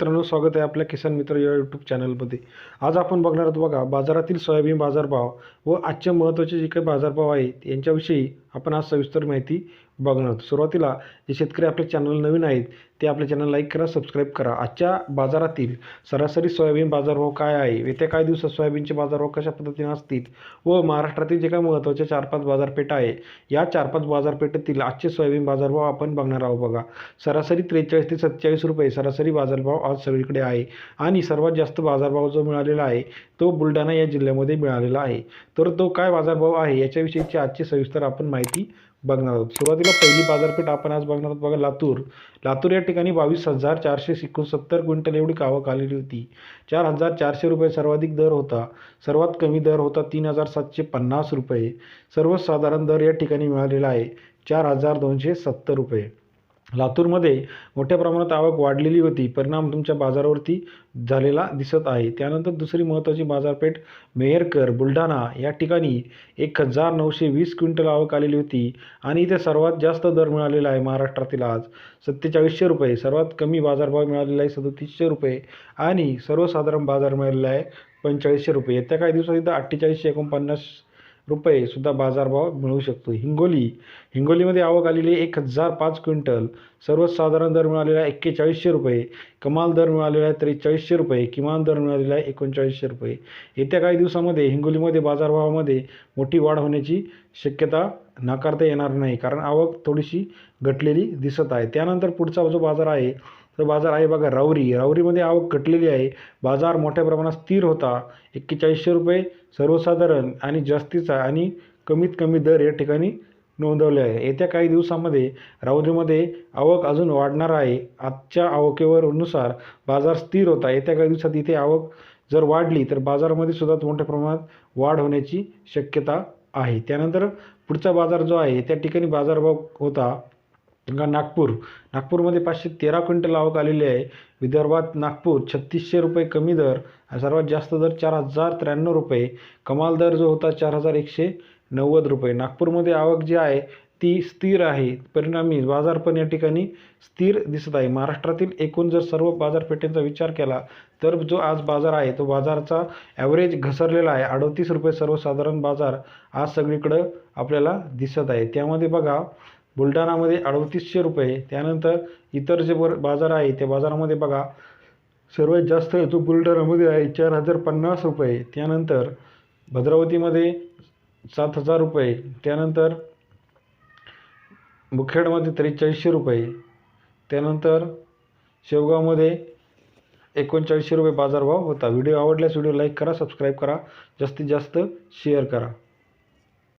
मित्रांनो स्वागत आहे आपल्या किसान मित्र या यूट्यूब चॅनलमध्ये आज आपण बघणार आहोत बघा बाजारातील सोयाबीन बाजारभाव व आजचे महत्त्वाचे जे काही बाजारभाव आहेत यांच्याविषयी आपण आज सविस्तर माहिती बघणार सुरुवातीला जे शेतकरी आपले चॅनल नवीन आहेत ते आपल्या चॅनल लाईक करा सबस्क्राईब करा. आजच्या बाजारातील सरासरी सोयाबीन बाजारभाव काय आहे? येत्या काही दिवसात सोयाबीनचे बाजारभाव कशा पद्धतीने असतील? व महाराष्ट्रातील जे काही महत्त्वाच्या चार पाच बाजारपेठा आहे या चार पाच बाजारपेठेतील आजचे सोयाबीन बाजारभाव आपण बघणार आहोत बघा. सरासरी त्रेचाळीस ते सत्तेचाळीस रुपये सरासरी बाजारभाव आज सगळीकडे आहे. आणि सर्वात जास्त बाजारभाव जो मिळालेला आहे तो बुलढाणा या जिल्ह्यामध्ये मिळालेला आहे. तर तो काय बाजारभाव आहे? याच्याविषयीची आजची सविस्तर आपण माहिती बघणार आहोत. सुरुवातीला पहिली बाजारपेठ आपण आज बघणार आहोत. बघा लातूर. लातूर या ठिकाणी बावीस हजार चारशे एकोणसत्तर क्विंटल एवढी आवक आलेली होती. चार हजार चारशे रुपये सर्वाधिक दर होता. सर्वात कमी दर होता तीन हजार सातशे पन्नास रुपये. सर्वसाधारण दर या ठिकाणी मिळालेला आहे. चार हजार दोनशे सत्तर रुपये. लातूरमध्ये मोठ्या प्रमाणात आवक वाढलेली होती. परिणाम तुमच्या बाजारावरती झालेला दिसत आहे. त्यानंतर दुसरी महत्त्वाची बाजारपेठ मेहरकर बुलढाणा या ठिकाणी एक हजार नऊशे वीस क्विंटल आवक आलेली होती आणि इथे सर्वात जास्त दर मिळालेला आहे महाराष्ट्रातील आज. सत्तेचाळीसशे रुपये सर्वात कमी बाजारभाव मिळालेला आहे सदतीसशे रुपये आणि सर्वसाधारण बाजार मिळालेला आहे पंचेचाळीसशे रुपये. येत्या काही दिवसात इथं अठ्ठेचाळीसशे एकोणपन्नास रुपयेसुद्धा बाजारभाव मिळू शकतो. हिंगोली हिंगोलीमध्ये आवक आलेली एक हजार पाच क्विंटल. सर्वसाधारण दर मिळालेला आहे एक्केचाळीसशे रुपये. कमाल दर मिळालेला आहे त्रेचाळीसशे रुपये. किमान दर मिळालेला आहे एकोणचाळीसशे रुपये. येत्या काही दिवसामध्ये हिंगोलीमध्ये बाजारभावामध्ये मोठी वाढ होण्याची शक्यता नाकारता येणार नाही. कारण आवक थोडीशी घटलेली दिसत आहे. त्यानंतर पुढचा जो बाजार आहे तर बाजार आहे बघा रावरी राऊरीमध्ये आवक घटलेली आहे. बाजार मोठ्या प्रमाणात स्थिर होता. एक्केचाळीसशे रुपये सर्वसाधारण आणि जास्तीचा आणि कमीत कमी दर या ठिकाणी नोंदवले आहे. येत्या काही दिवसामध्ये राऊरीमध्ये आवक अजून वाढणार आहे. आजच्या आवकेवरनुसार बाजार स्थिर होता. येत्या काही दिवसात इथे आवक जर वाढली तर बाजारामध्ये सुद्धा मोठ्या प्रमाणात वाढ होण्याची शक्यता आहे. त्यानंतर पुढचा बाजार जो आहे त्या ठिकाणी बाजारभाव होता. का नागपूर. नागपूरमध्ये पाचशे तेरा क्विंटल आवक आलेली आहे. विदर्भात नागपूर छत्तीसशे रुपये कमी दर सर्वात जास्त दर चार हजार त्र्याण्णव रुपये. कमाल दर जो होता चार हजार एकशे नव्वद रुपये. नागपूरमध्ये आवक जी आहे ती स्थिर आहे. परिणामी बाजार पण या ठिकाणी स्थिर दिसत आहे. महाराष्ट्रातील एकूण जर सर्व बाजारपेठेंचा विचार केला तर जो आज बाजार आहे तो बाजारचा ॲव्हरेज घसरलेला आहे. अडतीस रुपये सर्वसाधारण बाजार आज सगळीकडं आपल्याला दिसत आहे. त्यामध्ये बघा बुलढाणामध्ये अडतीसशे रुपये. त्यानंतर इतर जे बर बाजार आहे त्या बाजारामध्ये बघा सर्वात जास्त तो बुलढाणामध्ये आहे चार हजार पन्नास रुपये. त्यानंतर भद्रावतीमध्ये सात हजार रुपये. त्यानंतर मुखेडमध्ये त्रेचाळीसशे रुपये. त्यानंतर शेवगावमध्ये एकोणचाळीसशे रुपये बाजारभाव होता. व्हिडिओ आवडल्यास व्हिडिओ लाईक करा सबस्क्राईब करा जास्तीत जास्त शेअर करा.